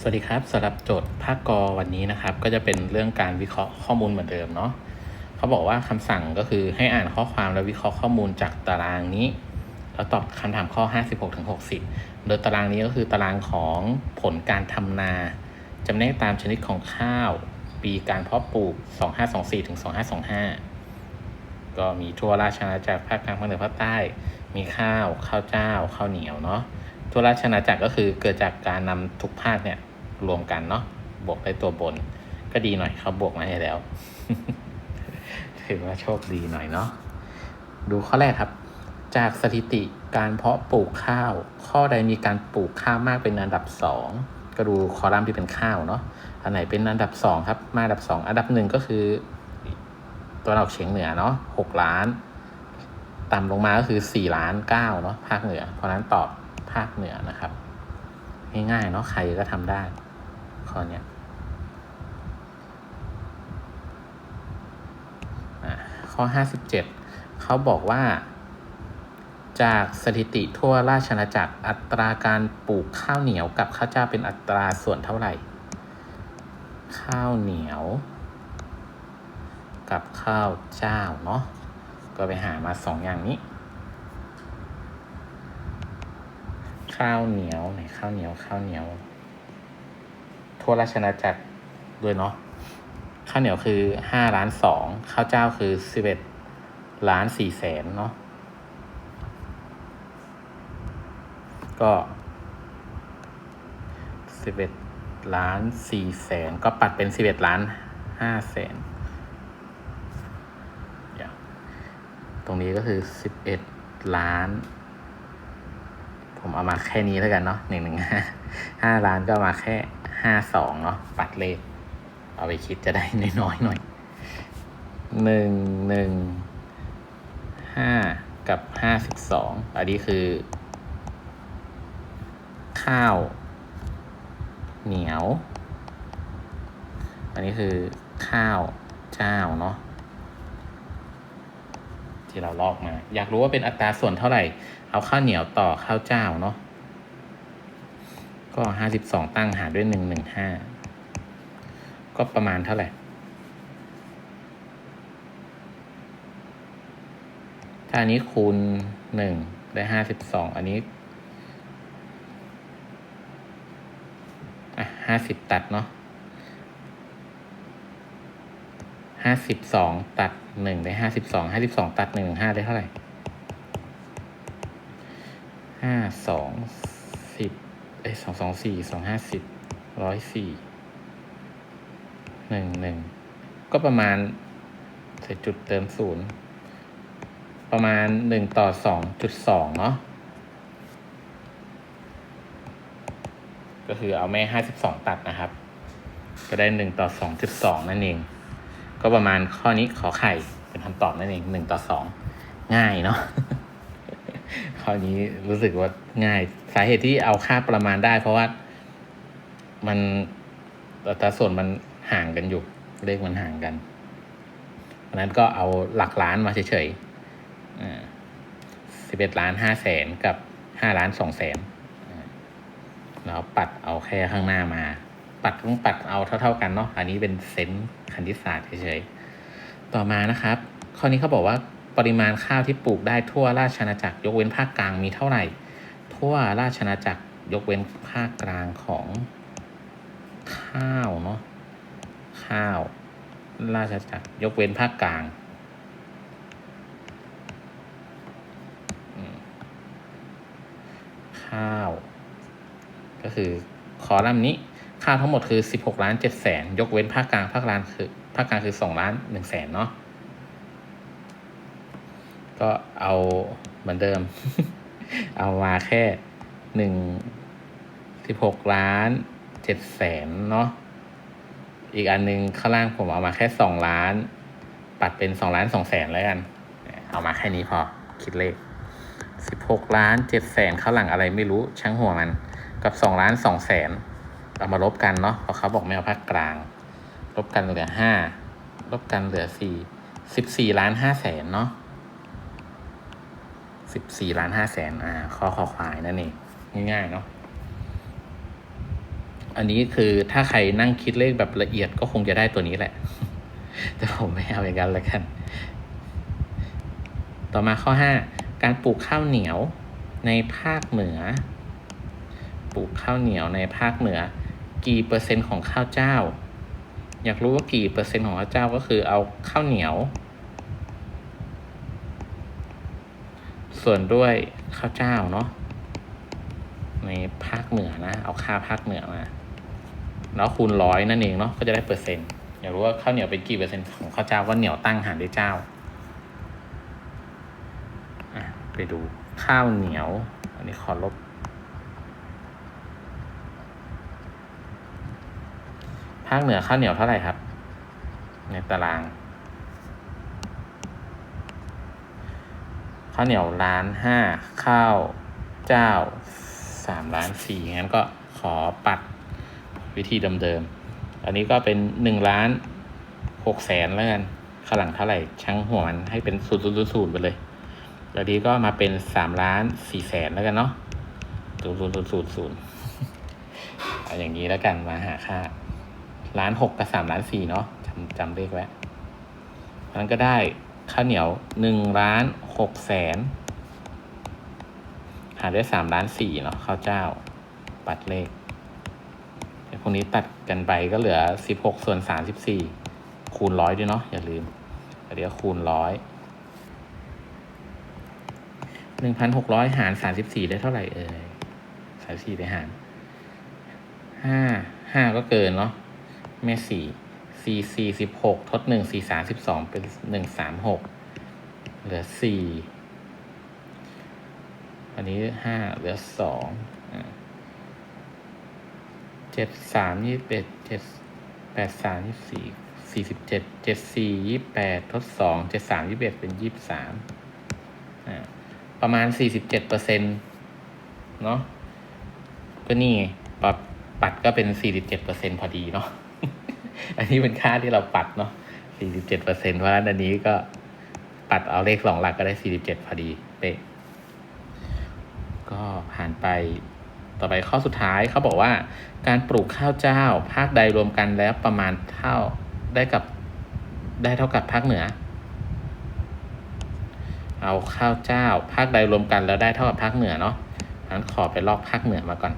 สวัสดีครับสำหรับโจทย์ภาคกอวันนี้นะครับ ก็จะเป็นเรื่องการวิเคราะห์ข้อมูลเหมือนเดิมเนาะเขาบอกว่าคำสั่งก็คือให้อ่านข้อความและวิเคราะห์ข้อมูลจากตารางนี้ แล้วตอบคำถามข้อ 56ถึง60 โดยตารางนี้ก็คือตารางของผลการทำนาจำแนกตามชนิดของข้าว ปีการเพาะปลูก 2524ถึง2525 ก็มีทั่วราชอาณาจักรภาคกลางภาคเหนือภาคใต้ มีข้าว ข้าวเจ้า ข้าวเหนียวเนาะทั่วราชอาณาจักรก็คือเกิดจากการนำทุกภาคเนี่ย รวมกันเนาะบวกได้ตัวบน ก็ดีหน่อยเขาบวกมาให้แล้ว ถือว่าโชคดีหน่อยเนาะดูข้อแรกครับ จากสถิติการเพาะปลูกข้าว ข้อใดมีการปลูกข้าวมากเป็นอันดับสองก็ดูคอลัมน์ที่เป็นข้าวเนาะอันไหนเป็นอันดับสองครับมาอันดับสองอันดับหนึ่งก็คือตัวออกเฉียงเหนือเนาะหกล้าน ต่ำลงมาก็คือสี่ล้านเก้าเนาะภาคเหนือ เพราะนั้นตอบภาคเหนือนะครับ ง่ายๆเนาะใครก็ทำได้ ข้อเนี้ยอะข้อห้าสิบเจ็ดเขาบอกว่า จากสถิติทั่วราชอาณาจักรอัตราการปลูกข้าวเหนียวกับข้าวเจ้าเป็นอัตราส่วนเท่าไหร่ ข้าวเหนียว กับข้าวเจ้าเนาะก็ไปหามาสองอย่างนี้ ข้าวเหนียวไหนข้าวเหนียวข้าวเหนียว ทั่วราชอาจักรด้วยเนาะข้าวเหนียวคือห้าล้านสองข้าวเจ้าคือสิบเอ็ดล้านสี่แสนเนาะก็สิบเอ็ดล้านสี่แสนก็ปัดเป็นสิบเอ็ดล้านห้าแสนตรงนี้ก็คือสิบเอ็ดล้าน ผมเอามาแค่นี้แล้วกันเนาะหนึ่งหนึ่งห้าห้าล้านก็มาแค่ ห้าสองเนาะปัดเลข เอาไปคิดจะได้น้อยๆหน่อยหนึ่งหนึ่งห้ากับห้าสิบสองอันนี้คือ ข้าว เหนียว อันนี้คือ ข้าวเจ้าเนาะที่เราลอกมา อยากรู้ว่าเป็นอัตราส่วนเท่าไหร่ เอาข้าวเหนียวต่อข้าวเจ้าเนาะ ก็ห้าสิบสองตั้งหารด้วยหนึ่งหนึ่งห้าก็ประมาณเท่าไหร่ถ้าอันนี้คูณหนึ่งได้ห้าสิบสองอันนี้อะห้าสิบตัดเนาะห้าสิบสองตัดหนึ่งได้ห้าสิบสองห้าสิบสองตัดหนึ่งห้าได้เท่าไหร่ห้าสองสิบ อ้ยสองสองสี่สองห้าสิบร้อยสี่หนึ่งหนึ่งก็ประมาณใส่จุดเติมศูนย์ประมาณหนึ่งต่อสองจุดสองเนาะก็คือเอาแม่ห้าสิบสองตัดนะครับ ก็ได้หนึ่งต่อสองจุดสองนั่นเอง ก็ประมาณข้อนี้ขอไข่เป็นคำตอบนั่นเองหนึ่งต่อสองง่ายเนาะข้อนี้รู้สึกว่า ง่าย สาเหตุที่เอาค่าประมาณได้ เพราะว่ามันอัตราส่วนมันห่างกันอยู่ เลขมันห่างกันเพราะนั้นก็เอาหลักล้านมาเฉยๆสิบเอ็ดล้านห้าแสนกับห้าล้านสองแสนแล้วปัดเอาแค่ข้างหน้ามา ปัดต้องปัดเอาเท่า ๆ กันเนาะอันนี้เป็นเซนส์คณิตศาสตร์เฉยๆต่อมานะครับ ข้อนี้เขาบอกว่าปริมาณข้าวที่ปลูกได้ทั่วราชอาณาจักรยกเว้นภาคกลางมีเท่าไหร่ ทั่วราชอาจักรยกเว้นภาคกลางของข้าวเนาะข้าว ราชอาจักรยกเว้นภาคกลางข้าว ก็คือคอลัมน์นี้ข้าวทั้งหมดคือสิบหกล้านเจ็ดแสนยกเว้นภาคกลางภาคกลางคือภาคกลางคือสองล้านหนึ่งแสนเนาะก็เอาเหมือนเดิม เอามาแค่หนึ่งสิบหกล้านเจ็ดแสนเนาะอีกอันหนึงข้างล่างผมเอามาแค่สองล้าน ปัดเป็นสองล้านสองแสนแล้วกัน เอามาแค่นี้พอคิดเลขสิบหกล้านเจ็ดแสนข้างหลังอะไรไม่รู้ช่างหัวมัน กับสองล้านสองแสนเอามาลบกันเนาะเพราะเขาบอกไม่เอาภาคกลาง ลบกันเหลือห้าลบกันเหลือสี่สิบสี่ล้านห้าแสนเนาะ สิบสี่ล้านห้าแสนอ่าข้อคอควายนั่นเองง่ายๆเนาะอันนี้คือถ้าใครนั่งคิดเลขแบบละเอียดก็คงจะได้ตัวนี้แหละ แต่ผมไม่เอาอย่างนั้นละกัน ต่อมาข้อห้าการปลูกข้าวเหนียวในภาคเหนือ ปลูกข้าวเหนียวในภาคเหนือ กี่เปอร์เซ็นต์ของข้าวเจ้า อยากรู้ว่ากี่เปอร์เซ็นต์ของข้าวเจ้าก็คือเอาข้าวเหนียว ส่วนด้วยข้าวเจ้าเนาะในภาคเหนือนะ เอาค่าภาคเหนือมาแล้วคูณร้อยนั่นเองเนาะก็จะได้เปอร์เซ็นต์อยากรู้ว่าข้าวเหนียวเป็นกี่เปอร์เซ็นต์ของข้าวเจ้าว่าเหนียวตั้งหารด้วยเจ้าไปดูข้าวเหนียว อันนี้ขอลบภาคเหนือข้าวเหนียวเท่าไหร่ครับ ในตาราง ข้าวเหนียวล้านห้าข้าวเจ้าสามล้านสี่งั้นก็ขอปัดวิธีเดิมๆอันนี้ก็เป็นหนึ่งล้านหกแสนแล้วกันข้างหลังเท่าไหร่ช่างหัวมันให้เป็นศูนย์ศูนย์ศูนย์ไปเลยแล้วนี้ก็มาเป็นสามล้านสี่แสนแล้วกันเนาะศูนย์ศูนย์ศูนย์ศูนย์อย่างนี้แล้วกันมาหาค่าล้านหกกับสามล้านสี่เนาะจำจำเลขไว้เพราะฉะนั้นก็ได้ ข้าวเหนียวหนึ่งล้านหกแสนหารด้วยสามล้านสี่เนาะข้าวเจ้า ปัดเลขพวกนี้ตัดกันไปก็เหลือสิบหกส่วนสามสิบสี่คูณร้อยด้วยเนาะอย่าลืมเดี๋ยวคูณร้อยหนึ่งพันหกร้อยหารสามสิบสี่ได้เท่าไหร่เอ่ยสามสี่ไปหารห้าห้าก็เกินเนาะแม่สี่ สี่สี่สิบหกทดหนึ่งสี่สามสิบสองเป็นหนึ่งสามหกเหลือสี่อันนี้ห้าเหลือสองเจ็ดสามยี่สิบเอ็ดเจ็ดแปดสามยี่สิบสี่สี่สิบเจ็ดเจ็ดสี่ยี่แปดทดสองเจ็ดสามยี่สิบเอ็ดเป็นยี่สิบสามประมาณสี่สิบเจ็ดเปอร์เซ็นต์เนาะก็นี่ปัดปัดก็เป็นสี่สิบเจ็ดเปอร์เซ็นพอดีเนาะ อันนี้เป็นค่าที่เราปัดเนาะ47เปอร์เซ็นเพราะฉะนั้นอันนี้ก็ปัดเอาเลขสองหลักก็ได้47พอดีเป๊ะก็ผ่านไปต่อไปข้อสุดท้ายเขาบอกว่า การปลูกข้าวเจ้า ภาคใดรวมกันแล้วประมาณเท่าได้กับได้เท่ากับภาคเหนือ เอาข้าวเจ้า ภาคใดรวมกันแล้วได้เท่ากับภาคเหนือเนาะงั้นขอไปลอกภาคเหนือมาก่อน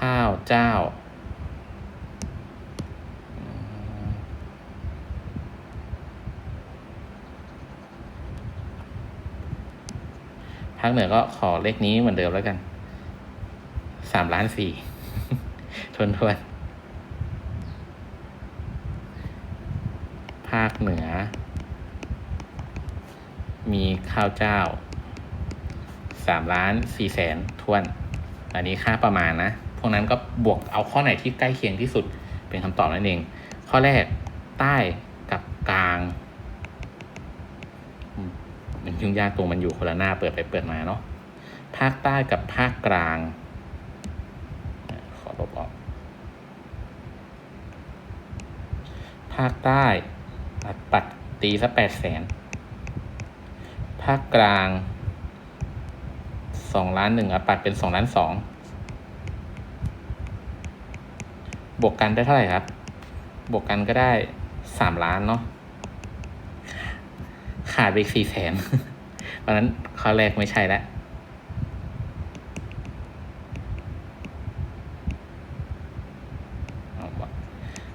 ข้าวเจ้า ภาคเหนือก็ขอเลขนี้เหมือนเดิมแล้วกัน สามล้านสี่ทวนทวนภาคเหนือ มีข้าวเจ้าสามล้านสี่แสนทวน อันนี้ค่าประมาณนะ พวกนั้นก็บวกเอาข้อไหนที่ใกล้เคียงที่สุดเป็นคำตอบนั่นเอง ข้อแรกใต้กับกลางมมันยุ่งยากตรงมันอยู่คนละหน้าเปิดไปเปิดมาเนาะภาคใต้กับภาคกลาง ขอลบออกภาคใต้ปัดปัดตีซะแปดแสนภาคกลางสองล้านหนึ่งอะปัดเป็นสองล้านสอง บวกกันได้เท่าไหร่ครับ บวกกันก็ได้สามล้านเนาะขาดไปอีกสี่แสนเพราะนั้นข้อแรกไม่ใช่แล้ว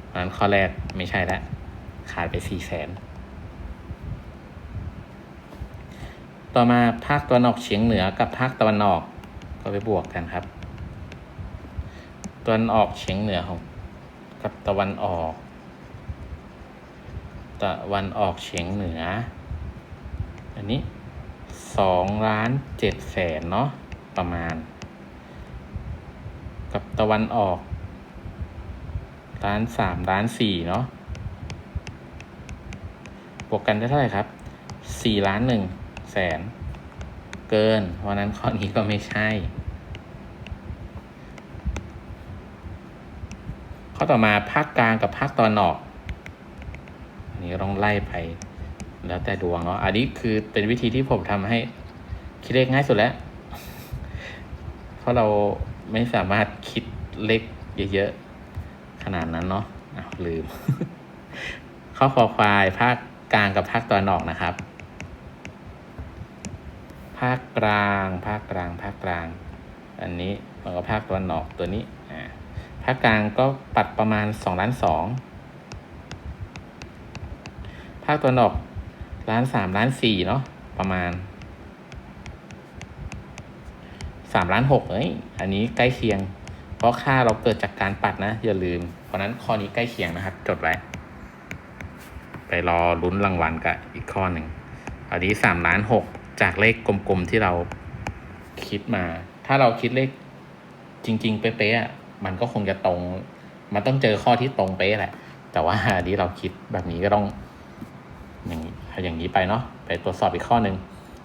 เพราะฉะนั้นข้อแรกไม่ใช่แล้วขาดไปสี่แสนต่อมาภาคตะวันออกเฉียงเหนือกับภาคตะวันออกก็ไปบวกกันครับตะวันออกเฉียงเหนือของ กับตะวันออก ตะวันออกเฉียงเหนือ อันนี้สองล้านเจ็ดแสนเนาะประมาณ กับตะวันออกล้านสามล้านสี่เนาะบวกกันได้เท่าไหร่ครับสี่ล้านหนึ่งแสน เกิน เพราะนั้นข้อนี้ก็ไม่ใช่ ข้อต่อมาภาคกลางกับภาคตอนออกอันนี้ต้องไล่ไปแล้วแต่ดวงเนาะอันนี้คือเป็นวิธีที่ผมทำให้คิดเลขง่ายสุดแล้ว เพราะเราไม่สามารถคิดเลขเยอะๆขนาดนั้นเนาะอ้าวลืม ข้อคอควายภาคกลางกับภาคตะวันออกนะครับ ภาคกลาง ภาคกลาง ภาคกลาง อันนี้มันก็ภาคตะวันออกตัวนี้อ่า ภาคกลางก็ปัดประมาณสองล้านสองภาคตะวันออกล้านสามล้านสี่เนาะประมาณสามล้านหกเอ้ยอันนี้ใกล้เคียง เพราะค่าเราเกิดจากการปัดนะ อย่าลืม เพราะนั้นข้อนี้ใกล้เคียงนะครับ จดไว้ ไปรอลุ้นรางวัลกับอีกข้อหนึ่งอันนี้สามล้านหกจากเลขกลมๆที่เราคิดมา ถ้าเราคิดเลขจริง ๆ เป๊ะๆอะ มันก็คงจะตรง มันต้องเจอข้อที่ตรงเป๊ะแหละ แต่ว่าอันนี้เราคิดแบบนี้ก็ต้อง อย่างอาอย่างนี้ไปเนาะไปตรวจสอบอีกข้อหนึ่ง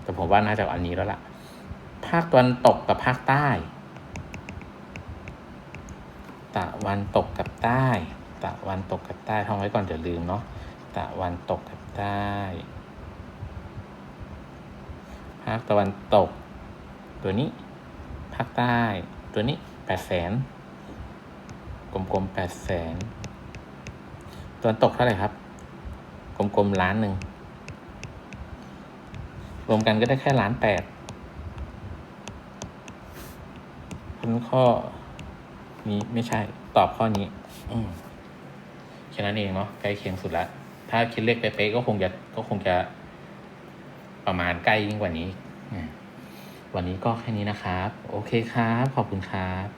แต่ผมว่าน่าจะอันนี้แล้วล่ะ ภาคตะวันตกกับภาคใต้ ตะวันตกกับใต้ ตะวันตกกับใต้ท่องไว้ก่อนเดี๋ยวลืมเนาะตะวันตกกับใต้ ภาคตะวันตก ตัวนี้ ภาคใต้ ตัวนี้แปดแสน กลมๆแปดแสนตะวันตกเท่าไหร่ครับ กลมๆล้านหนึ่ง รวมกันก็ได้แค่ล้านแปดคุณข้อนี้ไม่ใช่ตอบข้อนี้ อืแค่นั้นเองเนาะใกล้เคียงสุดละถ้าคิดเลขเป๊ะๆก็คงจะก็คงจะประมาณใกล้ยิ่งกว่านี้ วันนี้ก็แค่นี้นะครับ โอเคครับ ขอบคุณครับ